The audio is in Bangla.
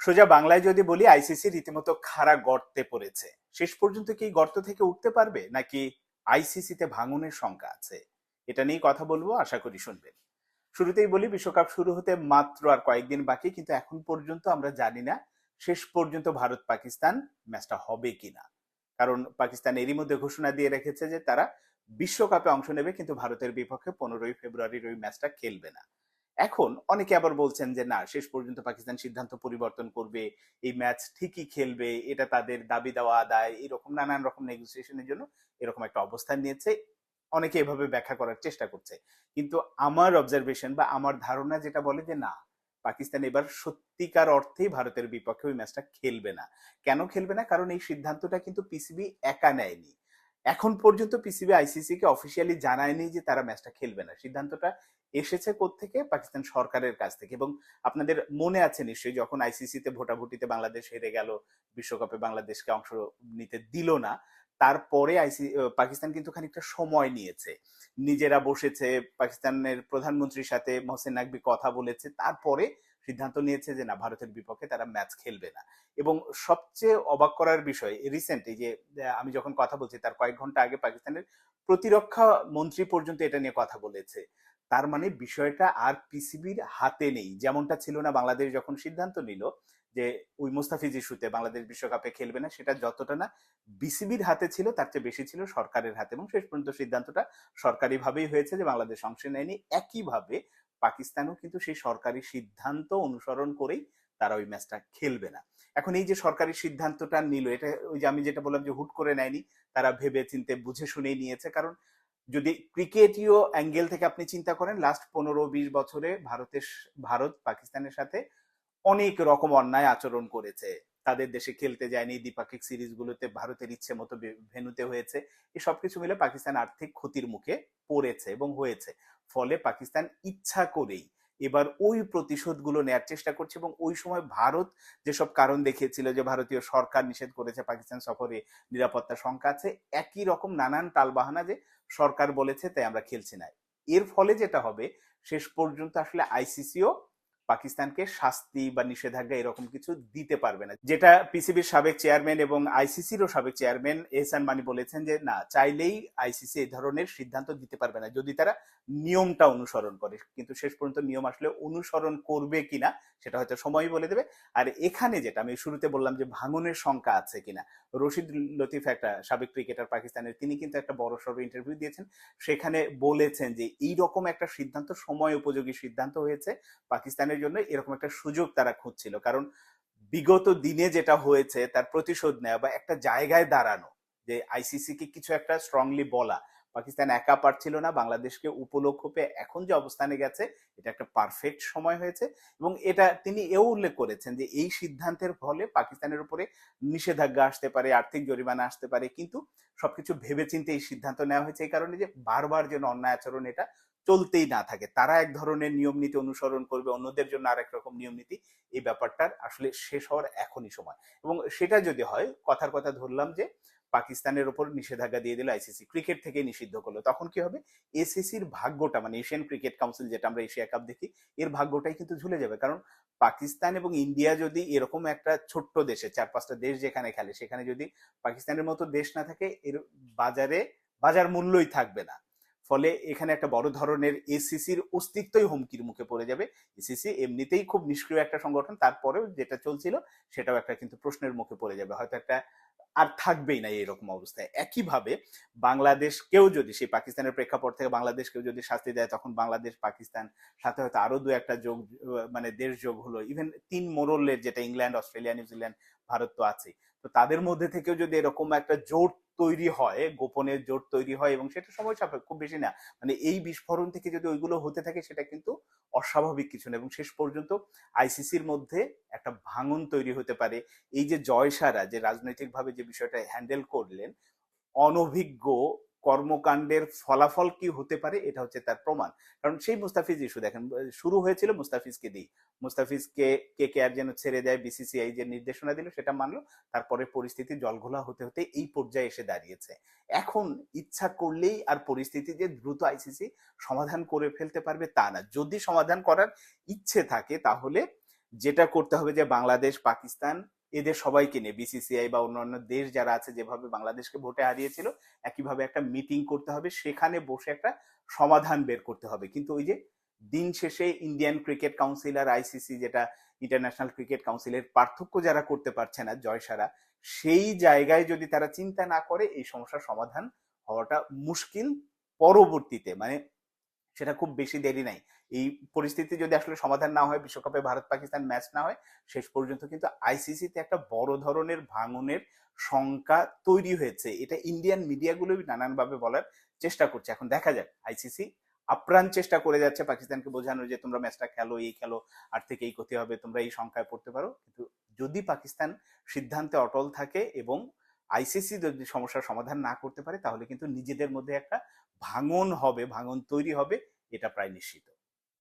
সোজা বাংলায় যদি বলি আইসিসি রীতিমতো খাড়া গর্তে পড়েছে। শেষ পর্যন্ত কি গর্ত থেকে উঠতে পারবে, নাকি আইসিসিতে ভাঙনের শঙ্কা আছে? এটা নিয়ে কথা বলব, আশা করি শুনবেন। শুরুতেই বলি, বিশ্বকাপ শুরু হতে মাত্র আর কয়েকদিন বাকি, কিন্তু এখন পর্যন্ত আমরা জানি না শেষ পর্যন্ত ভারত পাকিস্তান ম্যাচটা হবে কিনা। কারণ পাকিস্তান এরই মধ্যে ঘোষণা দিয়ে রেখেছে যে তারা বিশ্বকাপে অংশ নেবে, কিন্তু ভারতের বিপক্ষে পনেরোই ফেব্রুয়ারির ওই ম্যাচটা খেলবে না। এখন অনেকে আবার বলছেন যে, না, শেষ পর্যন্ত পাকিস্তান সিদ্ধান্ত পরিবর্তন করবে। এই ম্যাচ ঠিকই খেলবে। এটা তাদের দাবি দেওয়া আদায়। এরকম নানান রকম নেগোসিয়েশনের জন্য এরকম একটা অবস্থান নিয়েছে। অনেকে এভাবে ব্যাখ্যা করার চেষ্টা করছে। কিন্তু আমার অবজারভেশন বা আমার ধারণা যেটা বলে যে, না, পাকিস্তান এবার সত্যিকার অর্থেই ভারতের বিপক্ষে ওই ম্যাচটা খেলবে না। কেন খেলবে না? কারণ এই সিদ্ধান্তটা কিন্তু পিসিবি একা নেয়নি। এখন পর্যন্ত পিসিবি আইসিসি কে অফিসিয়ালি জানায়নি যে, তারা ম্যাচটা খেলবে না। সিদ্ধান্তটা এসেছে থেকে পাকিস্তান সরকারের কাছ থেকে। এবং আপনাদের মনে আছে নিশ্চয়ই যখন আইসিসিতে ভোটাভুটিতে বাংলাদেশ হেরে গেল, বিশ্বকাপে বাংলাদেশকে অংশ নিতে দিল না, তারপরে আইসি পাকিস্তান কিন্তু খানিকটা সময় নিয়েছে। নিজেরা বসেছে, পাকিস্তানের প্রধানমন্ত্রীর সাথে মোহসেন নাকবি কথা বলেছে, তারপরে সিদ্ধান্ত নিয়েছে যে না, ভারতের বিপক্ষে তারা ম্যাচ খেলবে না। এবং সবচেয়ে অবাক করার বিষয় রিসেন্ট এই যে আমি যখন কথা বলছি, তার কয়েক ঘণ্টা আগে পাকিস্তানের প্রতিরক্ষা মন্ত্রী পর্যন্ত এটা নিয়ে কথা বলেছে। তার মানে বিষয়টা আর পিসিবির হাতে নেই। যেমনটা ছিল না বাংলাদেশ যখন সিদ্ধান্ত নিল যে ওই মুস্তাফিজ ইস্যুতে বাংলাদেশ বিশ্বকাপে খেলবে না, সেটা যতটা না বিসিবির হাতে ছিল, তার চেয়ে বেশি ছিল সরকারের হাতে। এবং শেষ পর্যন্ত সিদ্ধান্তটা সরকারিভাবেই হয়েছে যে বাংলাদেশ অংশ নেয়নি। একইভাবে পাকিস্তানও কিন্তু সেই সরকারি সিদ্ধান্ত অনুসরণ করেই তারা ওই ম্যাচটা খেলবে না। এখন এই যে সরকারি সিদ্ধান্তটা নিল, এটা ওই যে আমি যেটা বললাম যে হুট করে নেয়নি, তারা ভেবে চিনতে বুঝে শুনেই নিয়েছে। কারণ যদি ক্রিকেটীয় অ্যাঙ্গেল থেকে আপনি চিন্তা করেন লাস্ট পনেরো, বিশ বছরে ভারতের ভারত পাকিস্তানের সাথে অনেক রকম অন্যায় আচরণ করেছে। তাদের দেশে খেলতে যায়নি, দ্বিপাক্ষিক সিরিজগুলোতে ভারতের ইচ্ছে মতো ভেনুতে হয়েছে। এই সবকিছু মিলে পাকিস্তান আর্থিক ক্ষতির মুখে পড়েছে এবং হয়েছে। ফলে পাকিস্তান ইচ্ছা করেই এবার ওই প্রতিশোধগুলো নেয়ার চেষ্টা করছে এবং ওই সময় ভারত যেসব কারণ দেখিয়েছিল যে ভারতীয় সরকার নিষেধ করেছে পাকিস্তান সফরে নিরাপত্তা শঙ্কা আছে, একই রকম নানান তালবাহানা যে সরকার বলেছে, তাই আমরা খেলছি না এর ফলে যেটা হবে, শেষ পর্যন্ত আসলে আইসিসিও পাকিস্তানকে শাস্তি বা নিষেধাজ্ঞা এরকম কিছু দিতে পারবে না। যেটা পিসিবির সাবেক চেয়ারম্যান এবং আইসিসিরও সাবেক চেয়ারম্যান এহসান মানি বলেছেন যে, না, চাইলেই আইসিসি এই ধরনের সিদ্ধান্ত দিতে পারবে না। যদি তারা নিয়মটা অনুসরণ করে। কিন্তু শেষ পর্যন্ত নিয়ম আসলে অনুসরণ করবে কিনা, সেটা হয়তো সময় বলে দেবে। আর এখানে যেটা, আমি শুরুতে বললাম যে, ভাঙনের শঙ্কা আছে কিনা। রশিদ লতিফ, একটা সাবেক ক্রিকেটার পাকিস্তানের, তিনি কিন্তু একটা বড় সড় ইন্টারভিউ দিয়েছেন। সেখানে বলেছেন যে এই রকম একটা সিদ্ধান্ত, সময় উপযোগী সিদ্ধান্ত হয়েছে। পাকিস্তানের জন্য এরকম একটা সুযোগ তারা খুঁজছিল। কারণ বিগত দিনে যেটা হয়েছে, তার প্রতিশোধ নেওয়া বা একটা জায়গায় দাঁড়ানো, যে আইসিসি কে কিছু একটা স্ট্রংলি বলা, পাকিস্তান একা পারছিল না, বাংলাদেশকে উপলক্ষ পেয়ে এখন যে অবস্থানে গেছে, এটা একটা পারফেক্ট সময় হয়েছে। এবং এটা তিনি এও উল্লেখ করেছেন যে এই সিদ্ধান্তের ফলে পাকিস্তানের উপরে নিষেধাজ্ঞা আসতে পারে, আর্থিক জরিমানা আসতে পারে, কিন্তু সবকিছু ভেবেচিন্তে এই সিদ্ধান্ত নেওয়া হয়েছে। এই কারণে যে বারবার যেন অন্যায় আচরণ এটা চলতেই না থাকে। তারা এক ধরনের নিয়ম নীতি অনুসরণ করবে, অন্যদের জন্য আরেক রকম নিয়ম নীতি। এই ব্যাপারটার আসলে শেষ হওয়ার এখনই সময়। এবং সেটা যদি হয়, কথার কথা ধরলাম যে, পাকিস্তানের ওপর নিষেধাজ্ঞা দিয়ে দিল আইসিসি। ক্রিকেট থেকে নিষিদ্ধ করল। তখন কি হবে? এসিসির ভাগ্যটা মানে এশিয়ান ক্রিকেট কাউন্সিল যেটা আমরা এশিয়া কাপ দেখি, এর ভাগ্যটাই কিন্তু ঝুলে যাবে। কারণ পাকিস্তান এবং ইন্ডিয়া যদি এরকম একটা ছোট্ট দেশে, চার পাঁচটা দেশ যেখানে খেলে, সেখানে যদি পাকিস্তানের মতো দেশ না থাকে, এর বাজারে, বাজার মূল্যই থাকবে না। ফলে এখানে একটা বড় ধরনের এসিসির অস্তিত্বই হুমকির মুখে পড়ে যাবে। এসিসি এমনিতেই খুব নিষ্ক্রিয় একটা সংগঠন, তারপরেও যেটা চলছিল সেটাও একটা কিন্তু প্রশ্নের মুখে পড়ে যাবে। হয়তো একটা আর থাকবেই না এরকম অবস্থায়। একইভাবে বাংলাদেশকেও যদি সেই পাকিস্তানের প্রেক্ষাপট থেকে বাংলাদেশকেও যদি শাস্তি দেয়, তখন বাংলাদেশ, পাকিস্তান, সাথে হয়তো আরও দু একটা যোগ মানে দেশ যোগ হলো। ইভেন তিন মোরলের যেটা ইংল্যান্ড, অস্ট্রেলিয়া, নিউজিল্যান্ড, ভারত তো আছে তো তাদের মধ্যে থেকেও যদি এরকম একটা জোট তৈরি হয় গোপনের জোট তৈরি হয় এবং সেটা সময় সাপেক্ষ, খুব বেশি না। মানে এই বিস্ফোরণ থেকে যদি ওইগুলো হতে থাকে সেটা কিন্তু অস্বাভাবিক কিছু না এবং শেষ পর্যন্ত আইসিসির মধ্যে একটা ভাঙন তৈরি হতে পারে। এই যে জয়সারা, যে রাজনৈতিকভাবে যে বিষয়টা হ্যান্ডেল করলেন, অনভিজ্ঞ কর্মকাণ্ডের ফলাফল কি হতে পারে, এটা হচ্ছে তার প্রমাণ। কারণ সেই মুস্তাফিজ ইস্যু দেখেন, শুরু হয়েছিল মুস্তাফিজকে দিই মুস্তাফিজকে কে কে আর যেন ছেড়ে দেয় বিসিসিআই যে নির্দেশনা দিল সেটা মানলো, তারপরে পরিস্থিতি জলঘোলা হতে হতে এই পর্যায়ে এসে দাঁড়িয়েছে। এখন ইচ্ছা করলেই আর পরিস্থিতি যে দ্রুত আইসিসি সমাধান করে ফেলতে পারবে তা না। যদি সমাধান করার ইচ্ছে থাকে, তাহলে যেটা করতে হবে যে বাংলাদেশ, পাকিস্তান এদের সবাইকে নিয়ে বিসিসিআই বা অন্যান্য দেশ যারা আছে যেভাবে বাংলাদেশকে ভোটে হারিয়েছিল, একইভাবে একটা মিটিং করতে হবে, সেখানে বসে একটা সমাধান বের করতে হবে। কিন্তু ওই যে দিন শেষে ইন্ডিয়ান ক্রিকেট কাউন্সিল আর আইসিসি যেটা ইন্টারন্যাশনাল ক্রিকেট কাউন্সিলের পার্থক্য যারা করতে পারছে না, জয়সারা, সেই জায়গায় যদি তারা চিন্তা না করে, এই সমস্যার সমাধান হওয়াটা মুশকিল পরবর্তীতে। মানে সেটা খুব বেশি দেরি নাই। এই পরিস্থিতি যদি আসলে সমাধান না হয়, বিশ্বকাপে ভারত পাকিস্তান ম্যাচ না হয়, শেষ পর্যন্ত কিন্তু আইসিসিতে একটা বড় ধরনের ভাঙনের শঙ্কা তৈরি হয়েছে। এটা ইন্ডিয়ান মিডিয়াগুলো নানানভাবে বলার চেষ্টা করছে। এখন দেখা যাক আইসিসি আপ্রাণ চেষ্টা করে যাচ্ছে পাকিস্তানকে বোঝানো যে, তোমরা ম্যাচটা খেলো, এই খেলো, আর থেকে এই ক্ষতি হবে, তোমরা এই সংখ্যায় পড়তে পারো। কিন্তু যদি পাকিস্তান সিদ্ধান্তে অটল থাকে এবং আইসিসি যদি সমস্যার সমাধান না করতে পারে, তাহলে কিন্তু নিজেদের মধ্যে একটা ভাঙন হবে, ভাঙন তৈরি হবে, এটা প্রায় নিশ্চিত।